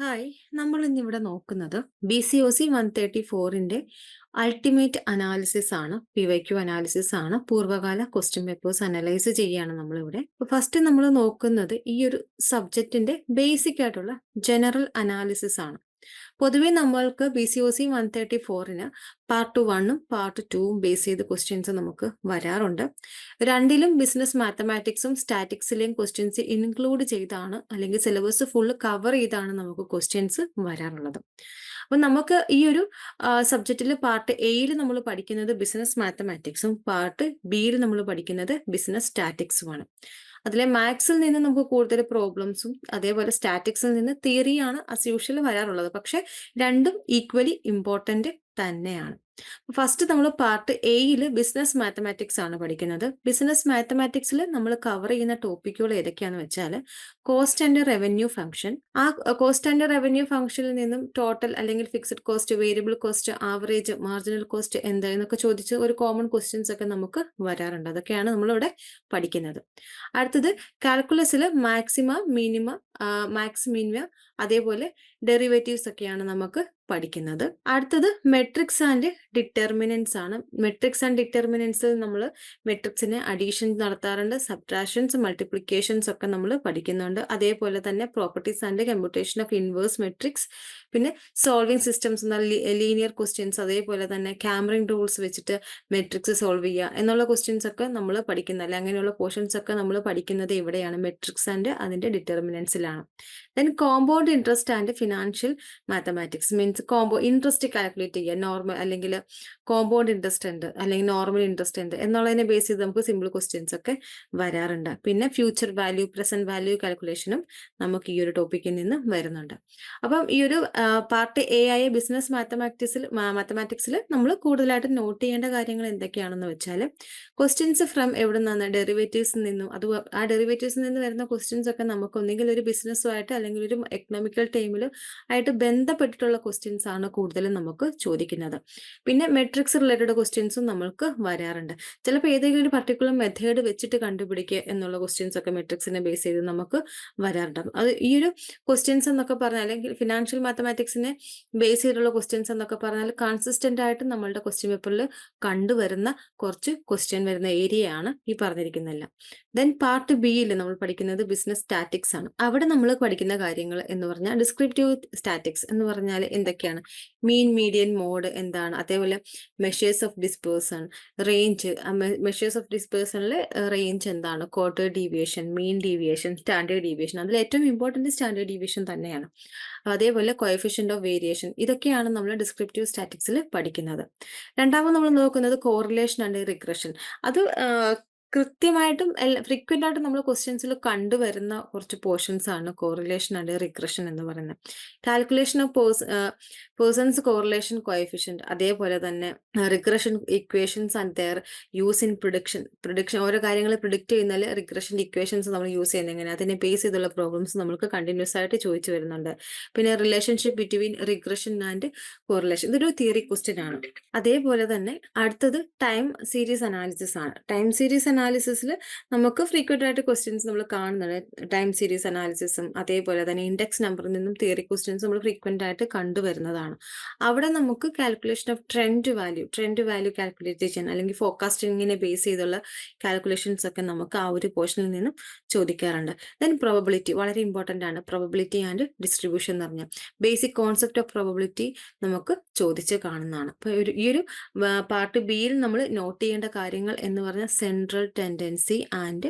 hi. നമ്മൾ ഇന്നിവിടെ നോക്കുന്നത് B C O C one thirty ഫോറിന്റെ അൾട്ടിമേറ്റ് അനാലിസിസ് ആണ്. പി വൈ ക്യു അനാലിസിസ് ആണ്. പൂർവകാല ക്വസ്റ്റ്യൻ പേപ്പേഴ്സ് അനലൈസ് ചെയ്യുകയാണ് നമ്മളിവിടെ. ഫസ്റ്റ് നമ്മൾ നോക്കുന്നത് ഈ ഒരു സബ്ജക്റ്റിന്റെ ബേസിക് ആയിട്ടുള്ള ജനറൽ അനാലിസിസ് ആണ്. പൊതുവേ നമ്മൾക്ക് B C O C one thirty ഫോറിന് part വണ്ണും പാർട്ട് ടൂവും ബേസ് ചെയ്ത് ക്വസ്റ്റ്യൻസ് നമുക്ക് വരാറുണ്ട്. രണ്ടിലും ബിസിനസ് മാത്തമാറ്റിക്സും സ്റ്റാറ്റിക്സിലെയും ക്വസ്റ്റ്യൻസ് ഇൻക്ലൂഡ് ചെയ്താണ് അല്ലെങ്കിൽ സിലബസ് ഫുള്ള് കവർ ചെയ്താണ് നമുക്ക് ക്വസ്റ്റ്യൻസ് വരാറുള്ളത്. അപ്പം നമുക്ക് ഈ ഒരു സബ്ജക്റ്റിൽ പാർട്ട് എയിൽ നമ്മൾ പഠിക്കുന്നത് ബിസിനസ് മാത്തമാറ്റിക്സും പാർട്ട് ബിയിൽ നമ്മൾ പഠിക്കുന്നത് ബിസിനസ് സ്റ്റാറ്റിക്സുമാണ് അതിലെ മാത്സിൽ നിന്ന് നമുക്ക് കൂടുതൽ പ്രോബ്ലംസും അതേപോലെ സ്റ്റാറ്റിക്സിൽ നിന്ന് തിയറിയാണ് അസ് യൂഷ്വൽ വരാറുള്ളത്. പക്ഷെ രണ്ടും ഈക്വലി ഇമ്പോർട്ടന്റ് തന്നെയാണ്. ഫസ്റ്റ് നമ്മൾ പാർട്ട് എയിൽ ബിസിനസ് മാത്തമാറ്റിക്സ് ആണ് പഠിക്കുന്നത്. ബിസിനസ് മാത്തമാറ്റിക്സിൽ നമ്മൾ കവർ ചെയ്യുന്ന ടോപ്പിക്കുകൾ ഏതൊക്കെയാണെന്ന് വെച്ചാൽ കോസ്റ്റ് ആൻഡ് റവന്യൂ ഫംഗ്ഷൻ ആ കോസ്റ്റ് ആൻഡ് റവന്യൂ ഫംഗ്ഷനിൽ നിന്നും ടോട്ടൽ അല്ലെങ്കിൽ fixed cost variable cost average marginal cost എന്ത് എന്നൊക്കെ ചോദിച്ച് ഒരു കോമൺ ക്വസ്റ്റ്യൻസ് ഒക്കെ നമുക്ക് വരാറുണ്ട്. അതൊക്കെയാണ് നമ്മളിവിടെ പഠിക്കുന്നത്. അടുത്തത് കാൽക്കുലസിൽ മാക്സിമ മിനിമ മാക്സ് മിനിമ അതേപോലെ ഡെറിവേറ്റീവ്സ് ഒക്കെയാണ് നമുക്ക് പഠിക്കുന്നത്. അടുത്തത് മെട്രിക്സ് ആൻഡ് ഡിറ്റർമിനൻസ് ആണ്. മെട്രിക്സ് ആൻഡ് ഡിറ്റർമിനൻസിൽ നമ്മൾ മെട്രിക്സിന് അഡീഷൻ നടത്താറുണ്ട്. സബ്ട്രാക്ഷൻസ് മൾട്ടിപ്ലിക്കേഷൻസ് ഒക്കെ നമ്മൾ പഠിക്കുന്നുണ്ട്. അതേപോലെ തന്നെ properties and computation of inverse matrix പിന്നെ സോൾവിങ് സിസ്റ്റംസ് എന്നാൽ ലീനിയർ ക്വസ്റ്റ്യൻസ് അതേപോലെ തന്നെ ക്യാമറിംഗ് റൂൾസ് വെച്ചിട്ട് മെട്രിക്സ് സോൾവ് ചെയ്യുക എന്നുള്ള ക്വസ്റ്റ്യൻസ് ഒക്കെ നമ്മൾ പഠിക്കുന്ന. അല്ലെ അങ്ങനെയുള്ള പോർഷൻസ് ഒക്കെ നമ്മൾ പഠിക്കുന്നത് ഇവിടെയാണ്. മെട്രിക്സ് ആൻഡ് അതിന്റെ ഡിറ്റർമിനൻസിലാണ് then compound interest and financial mathematics means compound interest calculate ചെയ്യുക. നോർമൽ അല്ലെങ്കിൽ കോമ്പൗണ്ട് ഇൻട്രസ്റ്റ് അല്ലെങ്കിൽ നോർമൽ ഇൻട്രസ്റ്റ് എന്നുള്ളതിനെ ബേസ് ചെയ്ത് നമുക്ക് സിമ്പിൾ ക്വസ്റ്റ്യൻസ് ഒക്കെ വരാറുണ്ട്. പിന്നെ ഫ്യൂച്ചർ വാല്യൂ പ്രസന്റ് വാല്യൂ കാൽക്കുലേഷനും നമുക്ക് ഈ ഒരു ടോപ്പിക്കിൽ നിന്ന് വരുന്നുണ്ട്. അപ്പം ഈ ഒരു പാർട്ട് എ ആയ ബിസിനസ് മാത്തമാറ്റിക്സിൽ മാത്തമാറ്റിക്സിൽ നമ്മൾ കൂടുതലായിട്ട് നോട്ട് ചെയ്യേണ്ട കാര്യങ്ങൾ എന്തൊക്കെയാണെന്ന് വെച്ചാൽ ക്വസ്റ്റ്യൻസ് ഫ്രം എവിടെ നിന്നാണ് ഡെറിവേറ്റീവ്സിൽ നിന്നും അത് ആ ഡെറിവേറ്റീവ്സിൽ നിന്ന് വരുന്ന ക്വസ്റ്റ്യൻസ് ഒക്കെ നമുക്ക് ഒന്നെങ്കിൽ ഒരു ബിസിനസ്സുമായിട്ട് അല്ലെങ്കിൽ ഒരു എക്കണോമിക്കൽ ടൈമിൽ ആയിട്ട് ബന്ധപ്പെട്ടിട്ടുള്ള ക്വസ്റ്റ്യൻസ് ആണ് കൂടുതലും നമുക്ക് ചോദിക്കുന്നത്. പിന്നെ മെട്രിക്സ് റിലേറ്റഡ് ക്വസ്റ്റ്യൻസും നമുക്ക് വരാറുണ്ട്. ചിലപ്പോൾ ഏതെങ്കിലും ഒരു പർട്ടിക്കുലർ മെത്തേഡ് വെച്ചിട്ട് കണ്ടുപിടിക്കുക എന്നുള്ള ക്വസ്റ്റ്യൻസ് ഒക്കെ മെട്രിക്സിനെ ബേസ് ചെയ്ത് നമുക്ക് വരാറുണ്ട്. അത് ഈ ഒരു ക്വസ്റ്റ്യൻസ് എന്നൊക്കെ പറഞ്ഞാൽ അല്ലെങ്കിൽ ഫിനാൻഷ്യൽ മാത്തമാറ്റിക്സിനെ ബേസ് ചെയ്തിട്ടുള്ള ക്വസ്റ്റ്യൻസ് എന്നൊക്കെ പറഞ്ഞാൽ കൺസിസ്റ്റന്റ് ആയിട്ട് നമ്മളുടെ ക്വസ്റ്റ്യൻ പേപ്പറിൽ കണ്ടുവരുന്ന കുറച്ച് ക്വസ്റ്റ്യൻ വരുന്ന ഏരിയയാണ് ഈ പറഞ്ഞിരിക്കുന്നതെല്ലാം. ദെൻ പാർട്ട് ബിയിൽ നമ്മൾ പഠിക്കുന്നത് ബിസിനസ് സ്റ്റാറ്റിക്സ് ആണ്. അവിടെ നമ്മൾ പഠിക്കുന്ന കാര്യങ്ങൾ എന്ന് പറഞ്ഞാൽ ഡിസ്ക്രിപ്റ്റീവ് സ്റ്റാറ്റിക്സ് എന്ന് പറഞ്ഞാൽ എന്തൊക്കെയാണ്? മീൻ മീഡിയൻ മോഡ് എന്താണ്? അതേപോലെ measures of dispersion range measures of ഡിസ്പേഴ്സണിൽ range എന്താണ്? Quarter deviation mean deviation standard deviation അതിൽ ഏറ്റവും ഇമ്പോർട്ടന്റ് സ്റ്റാൻഡേർഡ് ഡീവിയേഷൻ തന്നെയാണ്. അതേപോലെ കോയഫിഷ്യന്റ് ഓഫ് വേരിയേഷൻ ഇതൊക്കെയാണ് നമ്മൾ ഡിസ്ക്രിപ്റ്റീവ് സ്റ്റാറ്റിക്സിൽ പഠിക്കുന്നത്. രണ്ടാമത് നമ്മൾ നോക്കുന്നത് കോറിലേഷൻ ആൻഡ് റിഗ്രഷൻ അത് കൃത്യമായിട്ടും ഫ്രീക്വന്റ് ആയിട്ട് നമ്മൾ ക്വസ്റ്റ്യൻസിൽ കണ്ടുവരുന്ന കുറച്ച് പോർഷൻസ് ആണ് കോറിലേഷൻ ആൻഡ് റിഗ്രഷൻ എന്ന് പറയുന്നത്. Calculation of Pearson's correlation coefficient അതേപോലെ തന്നെ regression equations and their use in prediction prediction ഓരോ കാര്യങ്ങൾ പ്രിഡിക്റ്റ് ചെയ്യുന്നതിൽ റിഗ്രഷൻ ഇക്വേഷൻസ് നമ്മൾ യൂസ് ചെയ്യുന്നത് എങ്ങനെ അതിനെ ബേസ് ചെയ്തുള്ള പ്രോബ്ലംസ് നമുക്ക് കണ്ടിന്യൂസ് ആയിട്ട് ചോദിച്ചു വരുന്നുണ്ട്. പിന്നെ relationship between regression and correlation ഇതൊരു തിയറി ക്വസ്റ്റ്യൻ ആണ്. അതേപോലെ തന്നെ അടുത്തത് ടൈം സീരീസ് അനാലിസിസ് ആണ്. ടൈം സീരീസ് അനാലിസിസിൽ നമുക്ക് ഫ്രീക്വന്റ് ആയിട്ട് ക്വസ്റ്റ്യൻസ് നമ്മൾ കാണുന്നുണ്ട്. ടൈം സീരീസ് അനാലിസിസും അതേപോലെ തന്നെ ഇൻഡെക്സ് നമ്പറിൽ നിന്നും തിയറി ക്വസ്റ്റ്യൻസ് നമ്മൾ ഫ്രീക്വന്റ് ആയിട്ട് കണ്ടുവരുന്നതാണ്. അവിടെ നമുക്ക് calculation of trend value trend value calculate ചെയ്യാൻ അല്ലെങ്കിൽ ഫോക്കാസ്റ്റിങ്ങിനെ ബേസ് ചെയ്തുള്ള കാൽക്കുലേഷൻസ് ഒക്കെ നമുക്ക് ആ ഒരു പോർഷനിൽ നിന്നും ചോദിക്കാറുണ്ട്. ദെൻ പ്രോബബിലിറ്റി വളരെ ഇമ്പോർട്ടന്റ് ആണ്. പ്രോബബിലിറ്റി ആൻഡ് ഡിസ്ട്രിബ്യൂഷൻ എന്ന് പറഞ്ഞാൽ ബേസിക് കോൺസെപ്റ്റ് ഓഫ് പ്രോബബിലിറ്റി നമുക്ക് ചോദിച്ച് കാണുന്നതാണ്. അപ്പോൾ ഒരു ഈ ഒരു പാർട്ട് ബിയിൽ നമ്മൾ നോട്ട് ചെയ്യേണ്ട കാര്യങ്ങൾ എന്ന് പറഞ്ഞാൽ സെൻട്രൽ ടെൻഡൻസി ആൻഡ്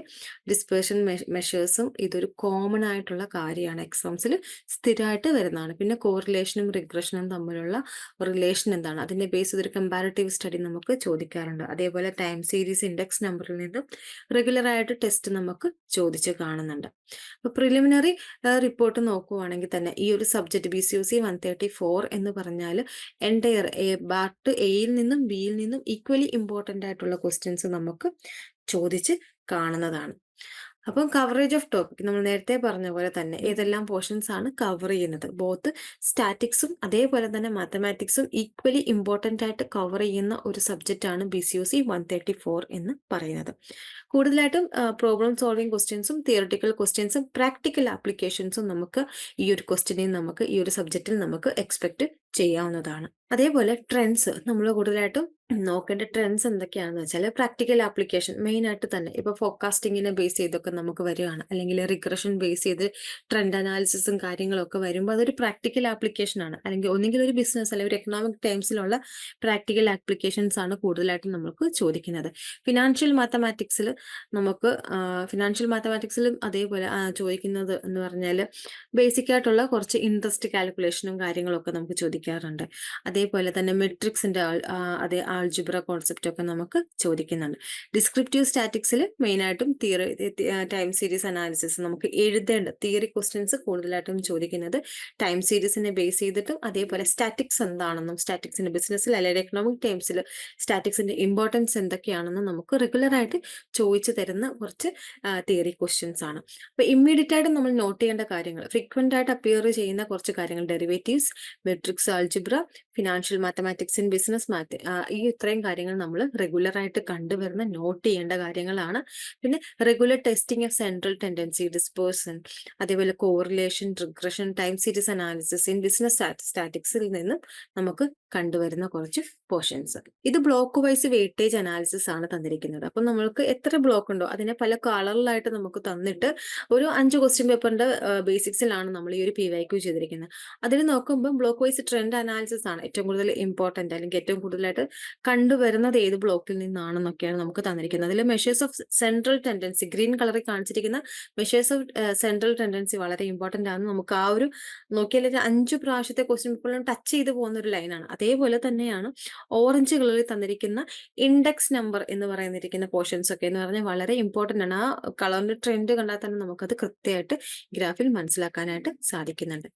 ഡിസ്പേഷൻ മെഷേഴ്സും ഇതൊരു കോമൺ ആയിട്ടുള്ള കാര്യമാണ്. എക്സാംസിൽ സ്ഥിരമായിട്ട് വരുന്നതാണ്. പിന്നെ കോറിലേഷനും റിഗ്രഷനും തമ്മിലുള്ള റിലേഷൻ എന്താണ്? അതിന്റെ ബേസ് ഒരു കമ്പാരിറ്റീവ് സ്റ്റഡി നമുക്ക് ചോദിക്കാറുണ്ട്. അതേപോലെ ടൈം സീരീസ് ഇൻഡെക്സ് നമ്പറിൽ നിന്നും റെഗുലർ ആയിട്ട് ടെസ്റ്റ് നമുക്ക് ചോദിച്ച് കാണുന്നുണ്ട്. അപ്പൊ പ്രിലിമിനറി റിപ്പോർട്ട് നോക്കുവാണെങ്കിൽ തന്നെ ഈ ഒരു subject B C O C one thirty four എന്ന് പറഞ്ഞാൽ എന്റയർ പാർട്ട് എയിൽ നിന്നും ബിയിൽ നിന്നും ഈക്വലി ഇമ്പോർട്ടന്റ് ആയിട്ടുള്ള ക്വസ്റ്റ്യൻസ് നമുക്ക് ചോദിച്ച് കാണുന്നതാണ്. അപ്പം കവറേജ് ഓഫ് ടോപ്പിക് നമ്മൾ നേരത്തെ പറഞ്ഞ പോലെ തന്നെ ഏതെല്ലാം പോർഷൻസ് ആണ് കവർ ചെയ്യുന്നത്. ബോത്ത് സ്റ്റാറ്റിക്സും അതേപോലെ തന്നെ മാത്തമാറ്റിക്സും ഈക്വലി ഇമ്പോർട്ടന്റ് ആയിട്ട് കവർ ചെയ്യുന്ന ഒരു സബ്ജക്റ്റ് ആണ് B C O C one thirty four എന്ന് പറയുന്നത്. കൂടുതലായിട്ടും പ്രോബ്ലം സോൾവിങ് ക്വസ്റ്റ്യൻസും തിയറട്ടിക്കൽ ക്വസ്റ്റ്യൻസും പ്രാക്ടിക്കൽ ആപ്ലിക്കേഷൻസും നമുക്ക് ഈ ഒരു ക്വസ്റ്റ്യനിൽ നമുക്ക് ഈ ഒരു സബ്ജക്റ്റിൽ നമുക്ക് എക്സ്പെക്ട് ചെയ്യാവുന്നതാണ്. അതേപോലെ ട്രെൻഡ്സ് നമ്മൾ കൂടുതലായിട്ടും നോക്കേണ്ട ട്രെൻഡ്സ് എന്തൊക്കെയാണെന്ന് വെച്ചാൽ പ്രാക്ടിക്കൽ ആപ്ലിക്കേഷൻ മെയിൻ ആയിട്ട് തന്നെ ഇപ്പൊ ഫോക്കാസ്റ്റിങ്ങിനെ ബേസ് ചെയ്തൊക്കെ നമുക്ക് വരികയാണ് അല്ലെങ്കിൽ റിഗ്രഷൻ ബേസ് ചെയ്ത് ട്രെൻഡ് അനാലിസിസും കാര്യങ്ങളൊക്കെ വരുമ്പോൾ അതൊരു പ്രാക്ടിക്കൽ ആപ്ലിക്കേഷൻ ആണ്. അല്ലെങ്കിൽ ഒന്നെങ്കിൽ ഒരു ബിസിനസ് അല്ലെങ്കിൽ ഒരു എക്കണോമിക് ടൈംസിലുള്ള പ്രാക്ടിക്കൽ ആപ്ലിക്കേഷൻസ് ആണ് കൂടുതലായിട്ടും നമുക്ക് ചോദിക്കുന്നത്. ഫിനാൻഷ്യൽ മാത്തമാറ്റിക്സിൽ നമുക്ക് ഫിനാൻഷ്യൽ മാത്തമാറ്റിക്സിലും അതേപോലെ ചോദിക്കുന്നത് എന്ന് പറഞ്ഞാൽ ബേസിക് ആയിട്ടുള്ള കുറച്ച് ഇൻട്രസ്റ്റ് കാൽക്കുലേഷനും കാര്യങ്ങളൊക്കെ നമുക്ക് ചോദിക്കാറുണ്ട്. അതേപോലെ തന്നെ മെട്രിക്സിന്റെ അതേ ആൾജിബ്ര കോൺസെപ്റ്റ് ഒക്കെ നമുക്ക് ചോദിക്കുന്നുണ്ട്. ഡിസ്ക്രിപ്റ്റീവ് സ്റ്റാറ്റിക്സിൽ മെയിനായിട്ടും തിയറി ടൈം സീരീസ് അനാലിസിസ് നമുക്ക് എഴുതേണ്ട തിയറി ക്വസ്റ്റ്യൻസ് കൂടുതലായിട്ടും ചോദിക്കുന്നത് ടൈം സീരീസിനെ ബേസ് ചെയ്തിട്ടും അതേപോലെ സ്റ്റാറ്റിക്സ് എന്താണെന്നും സ്റ്റാറ്റിക്സിന്റെ ബിസിനസ്സിൽ അല്ലെങ്കിൽ എക്കണോമിക് ടൈംസിൽ സ്റ്റാറ്റിക്സിന്റെ ഇമ്പോർട്ടൻസ് എന്തൊക്കെയാണെന്നും നമുക്ക് റെഗുലർ ആയിട്ട് ചോദിച്ചു തരുന്ന കുറച്ച് തിയറി ക്വസ്റ്റ്യൻസ് ആണ്. അപ്പൊ ഇമ്മീഡിയറ്റ് ആയിട്ട് നമ്മൾ നോട്ട് ചെയ്യേണ്ട കാര്യങ്ങൾ ഫ്രീക്വന്റ് ആയിട്ട് അപ്പിയർ ചെയ്യുന്ന കുറച്ച് കാര്യങ്ങൾ derivatives matrix algebra financial mathematics in business math ഈ ഇത്രയും കാര്യങ്ങൾ നമ്മൾ റെഗുലർ ആയിട്ട് കണ്ടുവരുന്ന നോട്ട് ചെയ്യേണ്ട കാര്യങ്ങളാണ്. പിന്നെ regular testing of central tendency dispersion അതേപോലെ correlation regression time series analysis in business സ്റ്റാറ്റിക്സിൽ നിന്നും നമുക്ക് കണ്ടുവരുന്ന കുറച്ച് പോർഷൻസ് ഇത് ബ്ലോക്ക് വൈസ് വെയിറ്റേജ് അനാലിസിസ് ആണ് തന്നിരിക്കുന്നത്. അപ്പം നമ്മൾക്ക് എത്ര ബ്ലോക്ക് ഉണ്ടോ അതിനെ പല കളറിലായിട്ട് നമുക്ക് തന്നിട്ട് ഒരു അഞ്ച് ക്വസ്റ്റ്യൻ പേപ്പറിന്റെ ബേസിക്സിലാണ് നമ്മൾ ഈ ഒരു പി വൈ ക്യൂ ചെയ്തിരിക്കുന്നത്. അതിൽ നോക്കുമ്പോൾ ബ്ലോക്ക് വൈസ് ട്രെൻഡ് അനാലിസിസ് ആണ് ഏറ്റവും കൂടുതൽ ഇമ്പോർട്ടന്റ് അല്ലെങ്കിൽ ഏറ്റവും കൂടുതലായിട്ട് കണ്ടുവരുന്നത് ഏത് ബ്ലോക്കിൽ നിന്നാണെന്നൊക്കെയാണ് നമുക്ക് തന്നിരിക്കുന്നത്. അതിൽ measures of central tendency green കളറിൽ കാണിച്ചിരിക്കുന്ന മെഷേഴ്സ് ഓഫ് സെൻട്രൽ ടെൻഡൻസി വളരെ ഇമ്പോർട്ടന്റ് ആണ് നമുക്ക് ആ ഒരു നോക്കിയാൽ അഞ്ച് പ്രാവശ്യത്തെ ക്വസ്റ്റ്യൻ പേപ്പറിലും ടച്ച് ചെയ്ത് പോകുന്ന ഒരു ലൈനാണ് അതേപോലെ തന്നെയാണ് ഓറഞ്ച് കളറിൽ തന്നിരിക്കുന്ന ഇൻഡെക്സ് നമ്പർ എന്ന് പറയുന്നിരിക്കുന്ന പോർഷൻസ് ഒക്കെ എന്ന് പറഞ്ഞാൽ വളരെ ഇമ്പോർട്ടന്റ് ആണ്. ആ കളറിന്റെ ട്രെൻഡ് കണ്ടാൽ തന്നെ നമുക്കത് കൃത്യമായിട്ട് ഗ്രാഫിൽ മനസ്സിലാക്കാനായിട്ട് സാധിക്കുന്നുണ്ട്.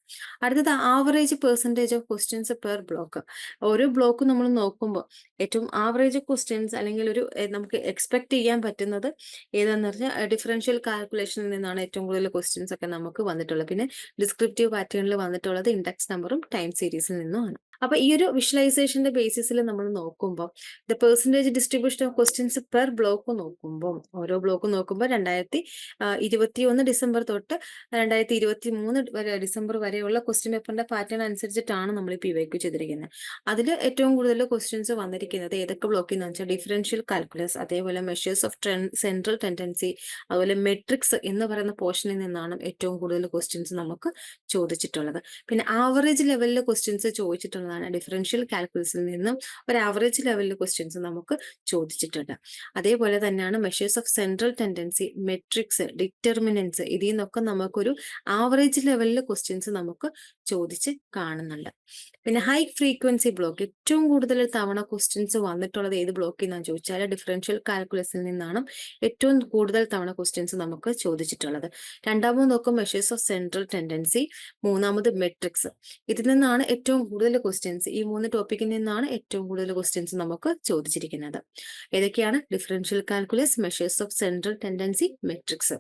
അടുത്തത് average percentage of questions per block ഓരോ ബ്ലോക്ക് നമ്മൾ നോക്കുമ്പോൾ ഏറ്റവും ആവറേജ് ക്വസ്റ്റ്യൻസ് അല്ലെങ്കിൽ ഒരു നമുക്ക് എക്സ്പെക്ട് ചെയ്യാൻ പറ്റുന്നത് ഏതാന്ന് പറഞ്ഞാൽ ഡിഫറൻഷ്യൽ കാൽക്കുലേഷനിൽ നിന്നാണ് ഏറ്റവും കൂടുതൽ ക്വസ്റ്റ്യൻസ് ഒക്കെ നമുക്ക് വന്നിട്ടുള്ളത്. പിന്നെ ഡിസ്ക്രിപ്റ്റീവ് പാറ്റേണിൽ വന്നിട്ടുള്ളത് ഇൻഡെക്സ് നമ്പറും ടൈം സീരീസിൽ നിന്നുമാണ്. അപ്പൊ ഈ ഒരു വിഷ്വലൈസേഷന്റെ ബേസിസിൽ നമ്മൾ നോക്കുമ്പോൾ the percentage distribution of questions per block നോക്കുമ്പോൾ ഓരോ ബ്ലോക്ക് നോക്കുമ്പോൾ രണ്ടായിരത്തി ഇരുപത്തി ഒന്ന് ഡിസംബർ തൊട്ട് രണ്ടായിരത്തി ഇരുപത്തി മൂന്ന് വരെ ഡിസംബർ വരെയുള്ള ക്വസ്റ്റ്യൻ പേപ്പറിന്റെ പാറ്റേൺ അനുസരിച്ചിട്ടാണ് നമ്മൾ പി ഇവയ്ക്ക് ചെയ്തിരിക്കുന്നത് അതിൽ ഏറ്റവും കൂടുതൽ ക്വസ്റ്റ്യൻസ് വന്നിരിക്കുന്നത് ഏതൊക്കെ ബ്ലോക്കിൽ എന്ന് വെച്ചാൽ ഡിഫറൻഷ്യൽ കാൽക്കുലസ് അതേപോലെ measures of trend central tendency അതുപോലെ മെട്രിക്സ് എന്ന് പറയുന്ന പോർഷനിൽ നിന്നാണ് ഏറ്റവും കൂടുതൽ ക്വസ്റ്റ്യൻസ് നമുക്ക് ചോദിച്ചിട്ടുള്ളത്. പിന്നെ ആവറേജ് ലെവലിൽ ക്വസ്റ്റ്യൻസ് ചോദിച്ചിട്ടുള്ളതാണ് ഡിഫറൻഷ്യൽ കാൽക്കുലസിൽ നിന്നും ഒരു ആവറേജ് ലെവലിൽ ക്വസ്റ്റ്യൻസ് നമുക്ക് ചോദിച്ചിട്ടുണ്ട്. അതേപോലെ തന്നെയാണ് measures of central tendency matrix determinants ഇതിൽ നിന്നൊക്കെ നമുക്കൊരു ആവറേജ് ലെവലിൽ ക്വസ്റ്റ്യൻസ് നമുക്ക് ചോദിച്ച് കാണുന്നുണ്ട്. പിന്നെ ഹൈ ഫ്രീക്വൻസി ബ്ലോക്ക് ഏറ്റവും കൂടുതൽ തവണ ക്വസ്റ്റ്യൻസ് വന്നിട്ടുള്ളത് ഏത് ബ്ലോക്കിൽ നിന്നാണ് ചോദിച്ചാൽ ഡിഫറൻഷ്യൽ കാൽക്കുലസിൽ നിന്നാണ് ഏറ്റവും കൂടുതൽ തവണ ക്വസ്റ്റ്യൻസ് നമുക്ക് ചോദിച്ചിട്ടുള്ളത്. രണ്ടാമത് നോക്കും മെഷേഴ്സ് ഓഫ് സെൻട്രൽ ടെൻഡൻസി മൂന്നാമത് മെട്രിക്സ് ഇതിൽ നിന്നാണ് ഏറ്റവും കൂടുതൽ ക്വസ്റ്റ്യൻസ് ഈ മൂന്ന് ടോപ്പിക്കിൽ നിന്നാണ് ഏറ്റവും കൂടുതൽ ക്വസ്റ്റ്യൻസ് നമുക്ക് ചോദിച്ചിരിക്കുന്നത്. ഏതൊക്കെയാണ്? Differential calculus measures of central tendency matrix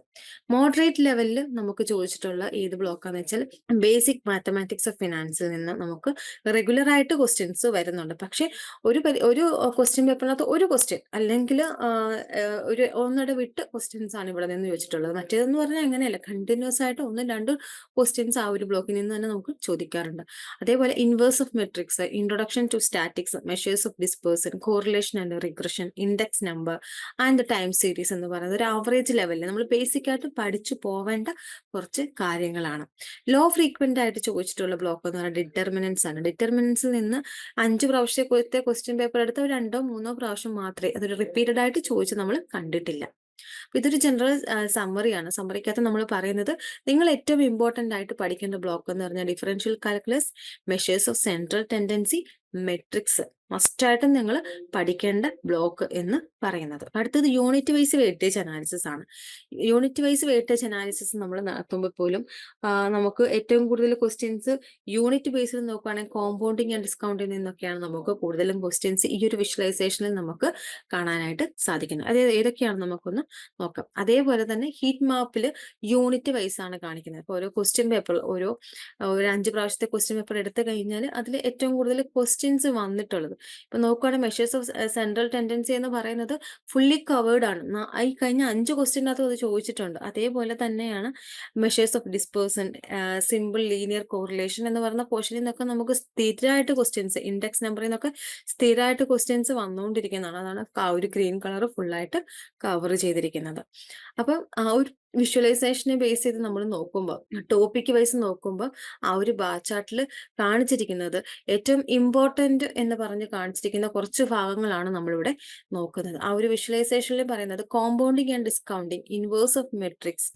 moderate ലെവലിൽ നമുക്ക് ചോദിച്ചിട്ടുള്ള ഏത് ബ്ലോക്കാന്ന് വെച്ചാൽ ബേസിക് മാത്തമാറ്റിക്സ് ഓഫ് ഫിനാൻസിൽ നിന്ന് നമുക്ക് റെഗുലർ ആയിട്ട് ക്വസ്റ്റ്യൻസ് വരുന്നുണ്ട്. പക്ഷെ ഒരു ഒരു ക്വസ്റ്റ്യൻ പേപ്പറിനകത്ത് ഒരു ക്വസ്റ്റ്യൻ അല്ലെങ്കിൽ ഒരു ഒന്നിടെ വിട്ട് ക്വസ്റ്റ്യൻസ് ആണ് ഇവിടെ നിന്ന് ചോദിച്ചിട്ടുള്ളത്. മറ്റേതെന്ന് പറഞ്ഞാൽ അങ്ങനെയല്ല. കണ്ടിന്യൂസ് ആയിട്ട് ഒന്നും രണ്ടും ക്വസ്റ്റ്യൻസ് ആ ഒരു ബ്ലോക്കിൽ നിന്ന് തന്നെ നമുക്ക് ചോദിക്കാറുണ്ട്. അതേപോലെ inverse of matrix introduction to statics measures of dispersion correlation and regression index number and time series എന്ന് പറയുന്നത് ഒരു ആവറേജ് ലെവലിൽ നമ്മൾ ബേസിക് ആയിട്ട് പഠിച്ചു പോവേണ്ട കുറച്ച് കാര്യങ്ങളാണ്. ലോ ഫ്രീക്വന്റ് ആയിട്ട് ചോദിച്ചിട്ടുള്ള ബ്ലോക്ക് എന്ന് പറയുന്നത് ഡിറ്റർമിനൻസ് ആണ്. ഡിറ്റർമിനൻസിൽ നിന്ന് അഞ്ച് പ്രാവശ്യത്തെ ക്വസ്റ്റ്യൻ പേപ്പർ എടുത്ത് രണ്ടോ മൂന്നോ പ്രാവശ്യം മാത്രമേ അതൊരു റിപ്പീറ്റഡ് ആയിട്ട് ചോദിച്ച് നമ്മൾ കണ്ടിട്ടില്ല. അപ്പൊ ഇതൊരു ജനറൽ സമ്മറിയാണ് സമ്മറിക്കകത്ത് നമ്മൾ പറയുന്നത് നിങ്ങൾ ഏറ്റവും ഇമ്പോർട്ടന്റ് ആയിട്ട് പഠിക്കേണ്ട ബ്ലോക്ക് എന്ന് പറഞ്ഞാൽ differential calculus measures of central tendency matrix മസ്റ്റായിട്ടും നിങ്ങൾ പഠിക്കേണ്ട ബ്ലോക്ക് എന്ന് പറയുന്നത്. അടുത്തത് യൂണിറ്റ് വൈസ് വെയിറ്റേജ് അനാലിസിസ് ആണ്. യൂണിറ്റ് വൈസ് വെയിറ്റേജ് അനാലിസിസ് നമ്മൾ നടത്തുമ്പോൾ പോലും നമുക്ക് ഏറ്റവും കൂടുതൽ ക്വസ്റ്റ്യൻസ് യൂണിറ്റ് ബേസിൽ നോക്കുകയാണെങ്കിൽ കോമ്പൗണ്ടിങ് ആൻഡ് ഡിസ്കൗണ്ടിൽ നിന്നൊക്കെയാണ് നമുക്ക് കൂടുതലും ക്വസ്റ്റ്യൻസ് ഈ ഒരു വിഷ്വലൈസേഷനിൽ നമുക്ക് കാണാനായിട്ട് സാധിക്കുന്നത്. അതായത് ഏതൊക്കെയാണ് നമുക്കൊന്ന് നോക്കാം. അതേപോലെ തന്നെ ഹീറ്റ് മാപ്പിൽ യൂണിറ്റ് വൈസ് ആണ് കാണിക്കുന്നത്. ഇപ്പോൾ ഓരോ ക്വസ്റ്റ്യൻ പേപ്പർ ഓരോ ഒരു അഞ്ച് പ്രാവശ്യത്തെ ക്വസ്റ്റ്യൻ പേപ്പർ എടുത്തു കഴിഞ്ഞാൽ അതിൽ ഏറ്റവും കൂടുതൽ ക്വസ്റ്റ്യൻസ് വന്നിട്ടുള്ളത്. ഇപ്പൊ നോക്കുകയാണെങ്കിൽ മെഷേഴ്സ് ഓഫ് സെൻട്രൽ ടെൻഡൻസി എന്ന് പറയുന്നത് ഫുള്ളി കവേർഡ് ആണ്. ഈ കഴിഞ്ഞ അഞ്ച് ക്വസ്റ്റ്യനകത്ത് അത് ചോദിച്ചിട്ടുണ്ട്. അതേപോലെ തന്നെയാണ് measures of dispersion simple linear correlation എന്ന് പറയുന്ന പോർഷനിൽ നിന്നൊക്കെ നമുക്ക് സ്ഥിരമായിട്ട് ക്വസ്റ്റ്യൻസ് ഇൻഡെക്സ് നമ്പറിൽ നിന്നൊക്കെ സ്ഥിരമായിട്ട് ക്വസ്റ്റ്യൻസ് വന്നുകൊണ്ടിരിക്കുന്നതാണ്. അതാണ് ആ ഒരു ഗ്രീൻ കളർ ഫുള്ളായിട്ട് കവർ ചെയ്തിരിക്കുന്നത്. അപ്പം ആ ഒരു വിഷ്വലൈസേഷനെ ബേസ് ചെയ്ത് നമ്മൾ നോക്കുമ്പോൾ ടോപ്പിക് വൈസ് നോക്കുമ്പോൾ ആ ഒരു ബാർ ചാർട്ടിൽ കാണിച്ചിരിക്കുന്നത് ഏറ്റവും ഇമ്പോർട്ടന്റ് എന്ന് പറഞ്ഞ് കാണിച്ചിരിക്കുന്ന കുറച്ച് ഭാഗങ്ങളാണ് നമ്മളിവിടെ നോക്കുന്നത്. ആ ഒരു വിഷ്വലൈസേഷനിൽ പറയുന്നത് compounding and discounting inverse of matrix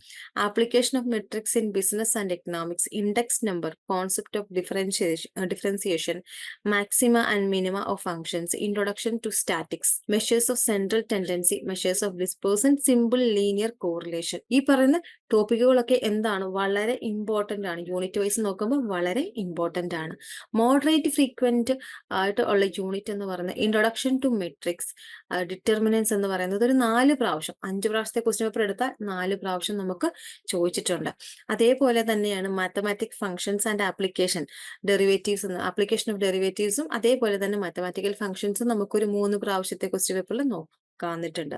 application of matrix in business and economics index number concept of differentiation differentiation maxima and minima of functions introduction to statics measures of central tendency measures of dispersion simple linear correlation ഈ പറയുന്ന ടോപ്പിക്കുകളൊക്കെ എന്താണ്? വളരെ important ആണ്. Unit wise നോക്കുമ്പോൾ വളരെ important ആണ്. Moderate frequent ആയിട്ട് ഉള്ള യൂണിറ്റ് എന്ന് പറയുന്നത് ഇൻട്രൊഡക്ഷൻ ടു മെട്രിക്സ് ഡിറ്റർമിനൻസ് എന്ന് പറയുന്നത് ഒരു നാല് പ്രാവശ്യം അഞ്ച് പ്രാവശ്യത്തെ ക്വസ്റ്റ്യൻ പേപ്പർ എടുത്താൽ നാല് പ്രാവശ്യം നമുക്ക് ചോദിച്ചിട്ടുണ്ട്. അതേപോലെ തന്നെയാണ് mathematic functions and application derivatives എന്ന് ആപ്ലിക്കേഷൻ ഓഫ് ഡെറിവേറ്റീവ്സും അതേപോലെ തന്നെ മാത്തമാറ്റിക്കൽ ഫങ്ഷൻസും നമുക്കൊരു മൂന്ന് പ്രാവശ്യത്തെ ക്വസ്റ്റ്യൻ പേപ്പറിൽ നോക്കാന്നിട്ടുണ്ട്.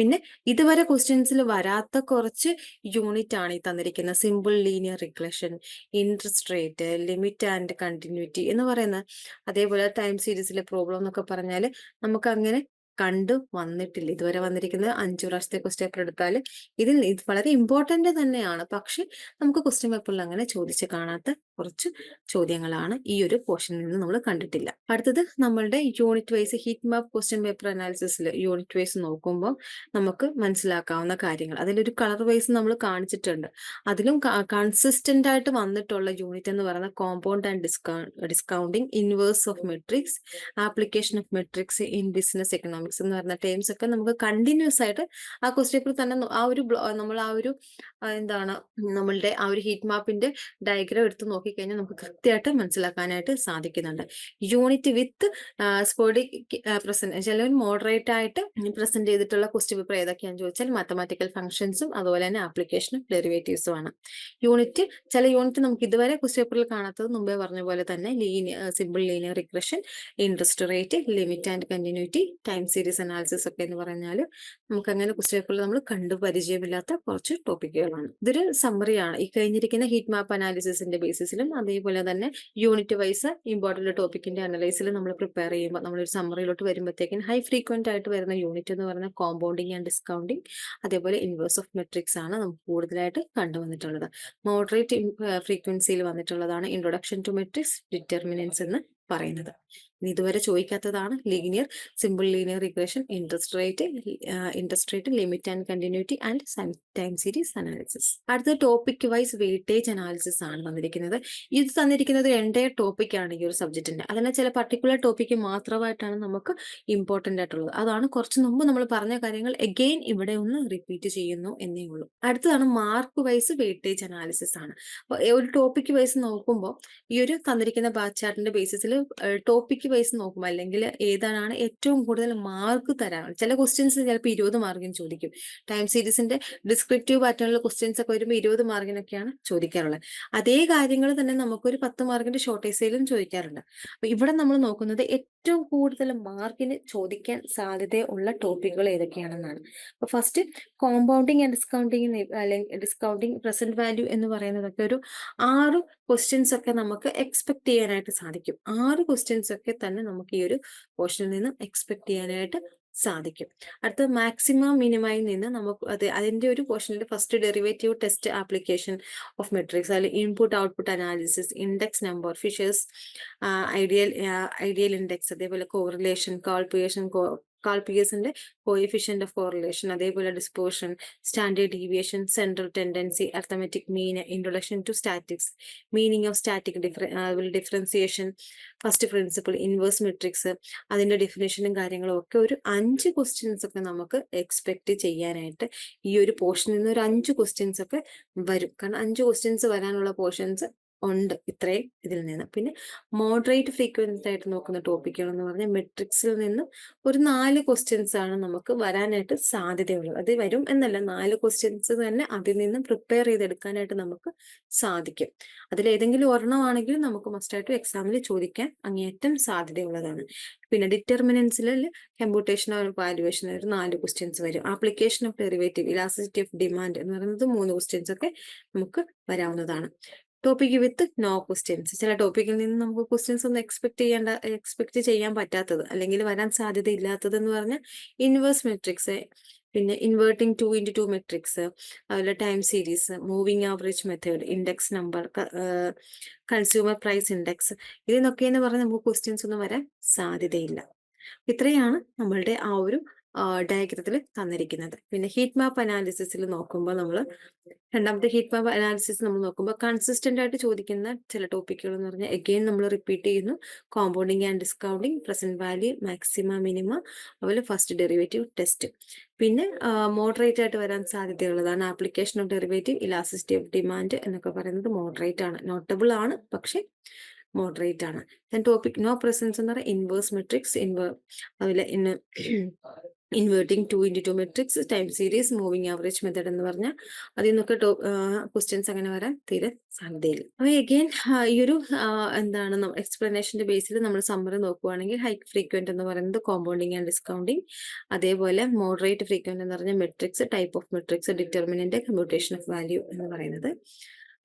പിന്നെ ഇതുവരെ ക്വസ്റ്റ്യൻസിൽ വരാത്ത കുറച്ച് യൂണിറ്റ് ആണ് ഈ തന്നിരിക്കുന്നത് simple linear regression interest rate limit and continuity എന്ന് പറയുന്നത് അതേപോലെ ടൈം സീരീസിലെ പ്രോബ്ലം എന്നൊക്കെ പറഞ്ഞാൽ നമുക്ക് അങ്ങനെ കണ്ടു വന്നിട്ടില്ല. ഇതുവരെ വന്നിരിക്കുന്നത് അഞ്ചു പ്രാവശ്യത്തെ ക്വസ്റ്റ്യൻ പേപ്പർ എടുത്താൽ ഇതിൽ ഇത് വളരെ ഇമ്പോർട്ടന്റ് തന്നെയാണ്. പക്ഷെ നമുക്ക് ക്വസ്റ്റ്യൻ പേപ്പറിൽ അങ്ങനെ ചോദിച്ച് കാണാത്ത കുറച്ച് ചോദ്യങ്ങളാണ് ഈ ഒരു പോർഷനിൽ നിന്ന് നമ്മൾ കണ്ടിട്ടില്ല. അടുത്തത് നമ്മളുടെ unit wise heat map question paper അനാലിസിസിൽ unit wise നോക്കുമ്പോൾ നമുക്ക് മനസ്സിലാക്കാവുന്ന കാര്യങ്ങൾ. അതിലൊരു കളർ വൈസ് നമ്മൾ കാണിച്ചിട്ടുണ്ട്. അതിലും കൺസിസ്റ്റന്റ് ആയിട്ട് വന്നിട്ടുള്ള യൂണിറ്റ് എന്ന് പറയുന്ന compound and discount discounting inverse of matrix application of matrix in business economics എന്ന് പറയുന്ന ടേംസ് ഒക്കെ നമുക്ക് കണ്ടിന്യൂസ് ആയിട്ട് ആ ക്വസ്റ്റ്യൻ പേപ്പർ തന്നെ ആ ഒരു നമ്മൾ ആ ഒരു എന്താണ് നമ്മളുടെ ആ ഒരു ഹീറ്റ് മാപ്പിന്റെ ഡയഗ്രാം എടുത്ത് നോക്കിക്കഴിഞ്ഞാൽ നമുക്ക് കൃത്യമായിട്ട് മനസ്സിലാക്കാനായിട്ട് സാധിക്കുന്നുണ്ട്. യൂണിറ്റ് വിത്ത് സ്പോഡിക് പ്രസന്റ് ചിലവർ മോഡറേറ്റ് ആയിട്ട് പ്രസന്റ് ചെയ്തിട്ടുള്ള ക്വസ്റ്റ്യൻ പേപ്പർ ഏതൊക്കെയാണെന്ന് ചോദിച്ചാൽ മാത്തമാറ്റിക്കൽ ഫംഗ്ഷൻസും അതുപോലെ തന്നെ ആപ്ലിക്കേഷനും ഡെറിവേറ്റീവ്സും ആണ്. യൂണിറ്റ് ചില യൂണിറ്റ് നമുക്ക് ഇതുവരെ ക്വസ്റ്റ്യൻ പേപ്പറിൽ കാണാത്തത് മുമ്പേ പറഞ്ഞ പോലെ തന്നെ linear simple linear regression interest rate limit and continuity time series analysis ഒക്കെ എന്ന് പറഞ്ഞാൽ നമുക്ക് അങ്ങനെ കുറച്ചേക്കുള്ള നമ്മൾ കണ്ടു പരിചയമില്ലാത്ത കുറച്ച് ടോപ്പിക്കുകളാണ് ഇതൊരു സമ്മറിയാണ് ഈ കഴിഞ്ഞിരിക്കുന്ന ഹീറ്റ് മാപ്പ് അനാലിസിസിന്റെ ബേസിസിലും അതേപോലെ തന്നെ യൂണിറ്റ് വൈസ് ഇമ്പോർട്ടന്റ് ടോപ്പിക്കിന്റെ അനലൈസിലും നമ്മൾ പ്രിപ്പയർ ചെയ്യുമ്പോൾ നമ്മളൊരു സമ്മറിയിലോട്ട് വരുമ്പോഴത്തേക്കും ഹൈ ഫ്രീക്വന്റ് ആയിട്ട് വരുന്ന യൂണിറ്റ് എന്ന് പറയുന്ന കോമ്പൗണ്ടിങ് ആൻഡ് ഡിസ്കൗണ്ടിങ് അതേപോലെ ഇൻവേഴ്സ് ഓഫ് മെട്രിക്സ് ആണ് നമുക്ക് കൂടുതലായിട്ട് കണ്ടുവന്നിട്ടുള്ളത്. മോഡറേറ്റ് ഫ്രീക്വൻസിയിൽ വന്നിട്ടുള്ളതാണ് ഇൻട്രൊഡക്ഷൻ ടു മെട്രിക്സ് ഡിറ്റർമിനൻസ് എന്ന് പറയുന്നത്. ഇതുവരെ ചോദിക്കാത്തതാണ്. Linear simple linear regression interest rate interest rate limit and continuity and time series analysis അടുത്ത ടോപ്പിക് വൈസ് വെയിറ്റേജ് അനാലിസിസ് ആണ് തന്നിരിക്കുന്നത്. ഇത് തന്നിരിക്കുന്നത് എന്റെ ടോപ്പിക് ആണ് ഈ ഒരു സബ്ജക്റ്റിന്റെ അതിനെ ചില പർട്ടിക്കുലർ ടോപ്പിക്ക് മാത്രമായിട്ടാണ് നമുക്ക് ഇമ്പോർട്ടന്റ് ആയിട്ടുള്ളത്. അതാണ് കുറച്ച് മുമ്പ് നമ്മൾ പറഞ്ഞ കാര്യങ്ങൾ. എഗെയിൻ ഇവിടെ ഒന്ന് റിപ്പീറ്റ് ചെയ്യുന്നു എന്നേ ഉള്ളൂ. അടുത്തതാണ് മാർക്ക് വൈസ് വെയിറ്റേജ് അനാലിസിസ് ആണ്. അപ്പോൾ ഒരു ടോപ്പിക് വൈസ് നോക്കുമ്പോൾ ഈ ഒരു തന്നിരിക്കുന്ന ബാച്ചാർട്ടിന്റെ ചാർട്ടിന്റെ ബേസിസിൽ വൈസ് നോക്കുമ്പോൾ അല്ലെങ്കിൽ ഏതാണ് ഏറ്റവും കൂടുതൽ മാർക്ക് തരാൻ. ചില ക്വസ്റ്റ്യൻസ് ചിലപ്പോൾ ഇരുപത് മാർക്കിന് ചോദിക്കും. ടൈം സീരീസിന്റെ ഡിസ്ക്രിപ്റ്റീവ് പാറ്റേണിലുള്ള ക്വസ്റ്റ്യൻസ് ഒക്കെ വരുമ്പോൾ ഇരുപത് മാർക്കിനൊക്കെയാണ് ചോദിക്കാറുള്ളത്. അതേ കാര്യങ്ങൾ തന്നെ നമുക്കൊരു പത്ത് മാർക്കിന്റെ ഷോർട്ട് ചോദിക്കാറുണ്ട്. അപ്പൊ ഇവിടെ നമ്മൾ നോക്കുന്നത് ഏറ്റവും കൂടുതൽ മാർക്കിന് ചോദിക്കാൻ സാധ്യതയുള്ള ടോപ്പിക്കുകൾ ഏതൊക്കെയാണെന്നാണ്. അപ്പൊ ഫസ്റ്റ് കോമ്പൗണ്ടിങ് ആൻഡ് ഡിസ്കൗണ്ടിങ് അല്ലെങ്കിൽ ഡിസ്കൗണ്ടിങ് പ്രസന്റ് വാല്യൂ എന്ന് പറയുന്നതൊക്കെ ഒരു ആറ് ക്വസ്റ്റ്യൻസ് ഒക്കെ നമുക്ക് എക്സ്പെക്ട് ചെയ്യാനായിട്ട് സാധിക്കും. ആറ് ക്വസ്റ്റ്യൻസ് ഒക്കെ തന്നെ നമുക്ക് ഈ ഒരു പോർഷനിൽ നിന്ന് എക്സ്പെക്ട് ചെയ്യാനായിട്ട് സാധിക്കും. അടുത്ത മാക്സിമം മിനിമയിൽ നിന്ന് നമുക്ക് അത് അതിന്റെ ഒരു പോർഷനിൽ first derivative test application of matrix അതിൽ input output analysis index number Fisher's ideal ideal index അതേപോലെ കോറിലേഷൻ കാൾപ്പുയേഷൻ കാൾപിയേഴ്സിന്റെ കോയിഫിഷ്യന്റ് ഓഫ് കോറിലേഷൻ അതേപോലെ dispersion standard deviation central tendency arithmetic mean introduction to statistics meaning of statistics differentiation first principle inverse matrix അതിന്റെ ഡെഫിനേഷനും കാര്യങ്ങളും ഒക്കെ ഒരു അഞ്ച് ക്വസ്റ്റ്യൻസ് ഒക്കെ നമുക്ക് എക്സ്പെക്ട് ചെയ്യാനായിട്ട് ഈ ഒരു പോർഷനിൽ നിന്ന് ഒരു അഞ്ച് ക്വസ്റ്റ്യൻസ് ഒക്കെ വരും. കാരണം അഞ്ച് ക്വസ്റ്റ്യൻസ് വരാനുള്ള പോർഷൻസ് ഉണ്ട് ഇത്രയും ഇതിൽ നിന്ന്. പിന്നെ മോഡറേറ്റ് ഫ്രീക്വൻസി ആയിട്ട് നോക്കുന്ന ടോപ്പിക്കുകൾ എന്ന് പറഞ്ഞാൽ മെട്രിക്സിൽ നിന്ന് ഒരു നാല് ക്വസ്റ്റ്യൻസ് ആണ് നമുക്ക് വരാനായിട്ട് സാധ്യതയുള്ളത്. അത് വരും എന്നല്ല നാല് ക്വസ്റ്റ്യൻസ് തന്നെ അതിൽ നിന്ന് പ്രിപ്പയർ ചെയ്തെടുക്കാനായിട്ട് നമുക്ക് സാധിക്കും. അതിൽ ഏതെങ്കിലും ഒരെണ്ണമാണെങ്കിൽ നമുക്ക് മസ്റ്റായിട്ട് എക്സാമിൽ ചോദിക്കാൻ അങ്ങേയറ്റം സാധ്യതയുള്ളതാണ്. പിന്നെ ഡിറ്റർമിനൻസിൽ കമ്പ്യൂട്ടേഷൻ വാല്യുവേഷൻ ഒരു നാല് ക്വസ്റ്റ്യൻസ് വരും. Application of derivative elasticity of demand എന്ന് പറയുന്നത് മൂന്ന് ക്വസ്റ്റ്യൻസ് ഒക്കെ നമുക്ക് വരാവുന്നതാണ്. ടോപ്പിക് വിത്ത് നോ ക്വസ്റ്റ്യൻസ് ചില ടോപ്പിക്കിൽ നിന്ന് നമുക്ക് ക്വസ്റ്റ്യൻസ് ഒന്നും എക്സ്പെക്ട് ചെയ്യേണ്ട എക്സ്പെക്ട് ചെയ്യാൻ പറ്റാത്തത് അല്ലെങ്കിൽ വരാൻ സാധ്യത ഇല്ലാത്തത് എന്ന് പറഞ്ഞാൽ ഇൻവേഴ്സ് മെട്രിക്സ് പിന്നെ inverting two into two matrix അതുപോലെ time series moving average method index number consumer price index ഇതിനൊക്കെയെന്ന് പറഞ്ഞാൽ നമുക്ക് ക്വസ്റ്റ്യൻസ് ഒന്നും വരാൻ സാധ്യതയില്ല. ഇത്രയാണ് നമ്മളുടെ ആ ഒരു ഡയഗ്രത്തിൽ തന്നിരിക്കുന്നത്. പിന്നെ ഹീറ്റ് മാപ്പ് അനാലിസിസിൽ നോക്കുമ്പോൾ നമ്മൾ രണ്ടാമത്തെ ഹീറ്റ് മാപ്പ് അനാലിസിസ് നമ്മൾ നോക്കുമ്പോൾ കൺസിസ്റ്റന്റ് ആയിട്ട് ചോദിക്കുന്ന ചില ടോപ്പിക്കുകൾ എന്ന് പറഞ്ഞാൽ എഗെയിൻ നമ്മൾ റിപ്പീറ്റ് ചെയ്യുന്നു. Compounding and discounting present value maxima minima അതുപോലെ ഫസ്റ്റ് ഡെറിവേറ്റീവ് ടെസ്റ്റ് പിന്നെ മോഡറേറ്റ് ആയിട്ട് വരാൻ സാധ്യതയുള്ളതാണ് application of derivative elasticity of demand എന്നൊക്കെ പറയുന്നത് മോഡറേറ്റ് ആണ്. നോട്ടബിൾ ആണ് പക്ഷെ മോഡറേറ്റ് ആണ്. ദെൻ ടോപ്പിക് നോ പ്രസൻസ് എന്ന് പറയുന്നത് ഇൻവേഴ്സ് മെട്രിക്സ് ഇൻവേ അതുപോലെ ഇന്ന് inverting two into two matrix time series moving average method എന്ന് പറഞ്ഞാൽ അതിൽ നിന്നൊക്കെ ക്വസ്റ്റ്യൻസ് അങ്ങനെ വരാൻ തീരെ സാധ്യതയില്ല. അപ്പോൾ എഗെയിൻ ഈ ഒരു എന്താണ് എക്സ്പ്ലനേഷന്റെ ബേസിൽ നമ്മൾ സമ്മറി നോക്കുവാണെങ്കിൽ ഹൈ ഫ്രീക്വന്റ് എന്ന് പറയുന്നത് കോമ്പൗണ്ടിങ് ആൻഡ് ഡിസ്കൗണ്ടിങ് അതേപോലെ മോഡറേറ്റ് ഫ്രീക്വന്റ് എന്ന് പറഞ്ഞാൽ matrix type of matrix determinant computation of value എന്ന് പറയുന്നത്.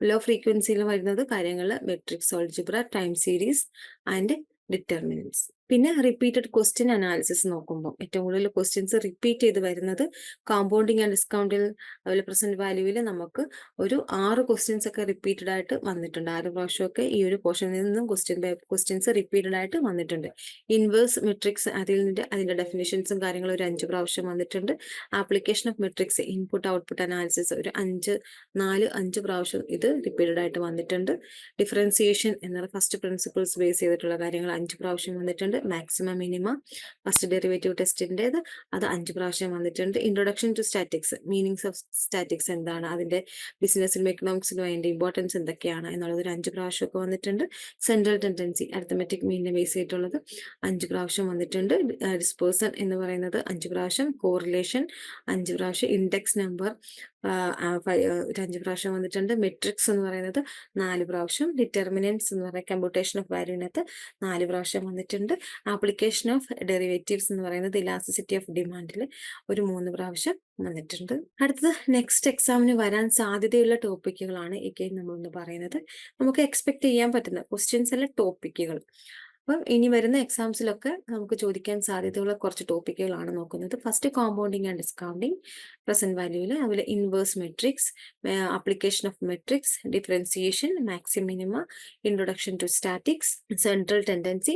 ലോ ഫ്രീക്വൻസിയിൽ വരുന്നത് കാര്യങ്ങൾ matrix algebra time series and determinants പിന്നെ റിപ്പീറ്റഡ് ക്വസ്റ്റ്യൻ അനാലിസിസ് നോക്കുമ്പോൾ ഏറ്റവും കൂടുതൽ ക്വസ്റ്റ്യൻസ് റിപ്പീറ്റ് ചെയ്ത് വരുന്നത് കോമ്പൗണ്ടിങ് ആൻഡ് ഡിസ്കൗണ്ടിൽ അതുപോലെ പ്രസന്റ് വാല്യൂവിൽ നമുക്ക് ഒരു ആറ് ക്വസ്റ്റ്യൻസ് ഒക്കെ റിപ്പീറ്റഡ് ആയിട്ട് വന്നിട്ടുണ്ട്. ആറ് പ്രാവശ്യമൊക്കെ ഈ ഒരു പോർഷനിൽ നിന്നും ക്വസ്റ്റ്യൻ ക്വസ്റ്റ്യൻസ് റിപ്പീറ്റഡ് ആയിട്ട് വന്നിട്ടുണ്ട്. ഇൻവേഴ്സ് മെട്രിക്സ് അതിൽ നിന്ന് അതിന്റെ ഡെഫിനേഷൻസും കാര്യങ്ങളും ഒരു അഞ്ച് പ്രാവശ്യം വന്നിട്ടുണ്ട്. Application of matrix input output analysis ഒരു അഞ്ച് നാല് അഞ്ച് പ്രാവശ്യം ഇത് റിപ്പീറ്റഡ് ആയിട്ട് വന്നിട്ടുണ്ട്. ഡിഫറൻസിയേഷൻ എന്നുള്ള ഫസ്റ്റ് പ്രിൻസിപ്പിൾസ് ബേസ് ചെയ്തിട്ടുള്ള കാര്യങ്ങൾ അഞ്ച് പ്രാവശ്യം വന്നിട്ടുണ്ട്. മാക്സിമം മിനിമ ഫസ്റ്റ് ഡെറിവേറ്റീവ് ടെസ്റ്റിന്റെത് അത് അഞ്ച് പ്രാവശ്യം വന്നിട്ടുണ്ട്. Introduction to statistics meanings of statistics എന്താണ്? അതിന്റെ ബിസിനസ്സിനും എക്കണോമിക്സിലും അതിന്റെ ഇമ്പോർട്ടൻസ് എന്തൊക്കെയാണ്? എന്നുള്ളത് ഒരു അഞ്ച് പ്രാവശ്യമൊക്കെ വന്നിട്ടുണ്ട്. സെൻട്രൽ ടെൻഡൻസി അരിത്തമെറ്റിക് മീനിനെ ബേസ് ചെയ്തിട്ടുള്ളത് അഞ്ച് പ്രാവശ്യം വന്നിട്ടുണ്ട്. ഡിസ്പേഴ്സൺ എന്ന് പറയുന്നത് അഞ്ച് പ്രാവശ്യം. കോറിലേഷൻ അഞ്ച് പ്രാവശ്യം. ഇൻഡെക്സ് നമ്പർ ഒരു അഞ്ച് പ്രാവശ്യം വന്നിട്ടുണ്ട്. മെട്രിക്സ് എന്ന് പറയുന്നത് നാല് പ്രാവശ്യം ഡിറ്റർമിനൻസ് എന്ന് പറയുന്നത് കമ്പ്യൂട്ടേഷൻ ഓഫ് വാല്യൂവിനകത്ത് നാല് പ്രാവശ്യം വന്നിട്ടുണ്ട്. ആപ്ലിക്കേഷൻ ഓഫ് ഡെറിവേറ്റീവ്സ് എന്ന് പറയുന്നത് ഇലാസിസിറ്റി ഓഫ് ഡിമാൻഡിൽ ഒരു മൂന്ന് പ്രാവശ്യം വന്നിട്ടുണ്ട്. അടുത്തത് നെക്സ്റ്റ് എക്സാമിന് വരാൻ സാധ്യതയുള്ള ടോപ്പിക്കുകളാണ് ഈ നമ്മൾ നമ്മളൊന്ന് പറയുന്നത്. നമുക്ക് എക്സ്പെക്ട് ചെയ്യാൻ പറ്റുന്ന ക്വസ്റ്റ്യൻസ് അല്ല ടോപ്പിക്കുകൾ അപ്പം ഇനി വരുന്ന എക്സാംസിലൊക്കെ നമുക്ക് ചോദിക്കാൻ സാധ്യതയുള്ള കുറച്ച് ടോപ്പിക്കുകളാണ് നോക്കുന്നത്. First compounding and discounting present വാല്യൂവിൽ അതുപോലെ inverse matrix application of matrix differentiation maxima minima introduction to statistics central tendency